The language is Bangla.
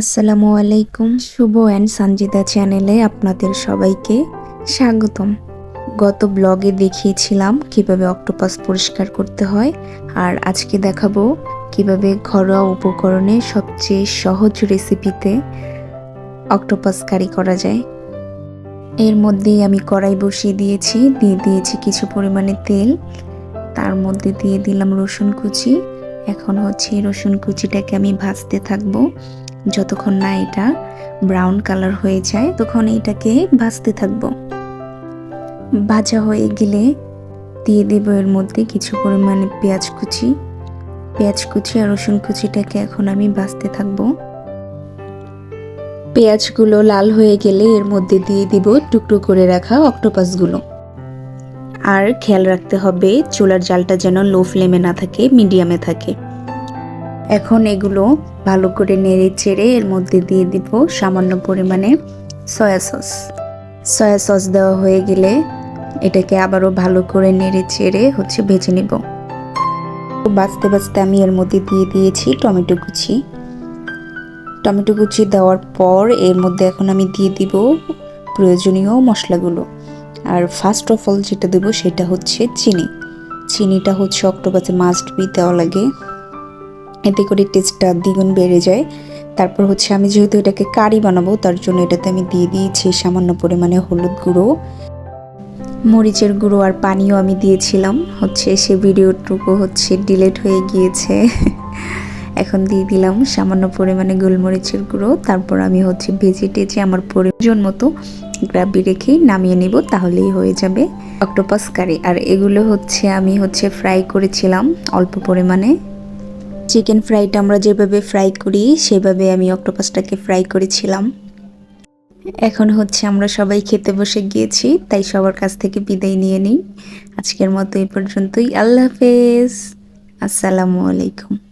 আসসালামু আলাইকুম। শুভ অ্যান্ড সঞ্জিতা চ্যানেলে আপনাদের সবাইকে স্বাগতম। গত ব্লগে দেখিয়েছিলাম কীভাবে অক্টোপাস পরিষ্কার করতে হয় আর আজকে দেখাবো কীভাবে ঘরোয়া উপকরণে সবচেয়ে সহজ রেসিপিতে অক্টোপাস কারি করা যায়। এর মধ্যেই আমি কড়াই বসিয়ে দিয়েছি, দিয়ে দিয়েছি কিছু পরিমাণে তেল। তার মধ্যে দিয়ে দিলাম রসুন কুচি। এখন হচ্ছে রসুন কুচিটাকে আমি ভাজতে থাকব। যতক্ষণ না এটা ব্রাউন কালার হয়ে যায়, তখন এটাকে ভাজতে থাকব। ভাজা হয়ে গেলে দিয়ে দেবো এর মধ্যে কিছু পরিমাণে পেঁয়াজ কুচি। পেঁয়াজ কুচি আর রসুন কুচিটাকে এখন আমি ভাজতে থাকব। পেঁয়াজগুলো লাল হয়ে গেলে এর মধ্যে দিয়ে দিব টুকরো করে রাখা অক্টোপাসগুলো। আর খেয়াল রাখতে হবে, চুলার জালটা যেন লো ফ্লেমে না থাকে, মিডিয়ামে থাকে। এখন এগুলো ভালো করে নেড়ে চেড়ে এর মধ্যে দিয়ে দিব সামান্য পরিমাণে সয়া সস। সয়া সস দেওয়া হয়ে গেলে এটাকে আবারও ভালো করে নেড়ে চেড়ে হচ্ছে ভেজে নেব। বাঁচতে বাঁচতে আমি এর মধ্যে দিয়ে দিয়েছি টমেটো কুচি। টমেটো কুচি দেওয়ার পর এর মধ্যে এখন আমি দিয়ে দিব প্রয়োজনীয় মশলাগুলো। আর ফার্স্ট অফ অল যেটা দেবো সেটা হচ্ছে চিনি। চিনিটা হচ্ছে অক্টোপাসে মাস্ট বি দেওয়া লাগে। এতে করে টেস্টটা দ্বিগুণ বেড়ে যায়। তারপর হচ্ছে আমি যেহেতু এটাকে কারি বানাবো, তার জন্য এটাতে আমি দিয়ে দিয়েছি সামান্য পরিমাণে হলুদ গুঁড়ো। মরিচের গুঁড়ো আর পানিও আমি দিয়েছিলাম। হচ্ছে সে ভিডিওটুকু হচ্ছে ডিলেট হয়ে গিয়েছে। এখন দিয়ে দিলাম সামান্য পরিমাণে গোলমরিচের গুঁড়ো। তারপর আমি হচ্ছে ভেজে টেজে আমার প্রয়োজন মতো গ্রাবি রেখেই নামিয়ে নিব, তাহলেই হয়ে যাবে। অক্টোপাস কারি। আর এগুলো হচ্ছে আমি হচ্ছে ফ্রাই করেছিলাম অল্প পরিমাণে। চিকেন ফ্রাইটা আমরা যেভাবে ফ্রাই করি, সেভাবে আমি অক্টোপাসটাকে ফ্রাই করেছিলাম। এখন হচ্ছে আমরা সবাই খেতে বসে গিয়েছি, তাই সবার কাছ থেকে বিদায় নিয়ে নিই। আজকের মতো এই পর্যন্তই। আল্লাহ হাফেজ। আসসালামু আলাইকুম।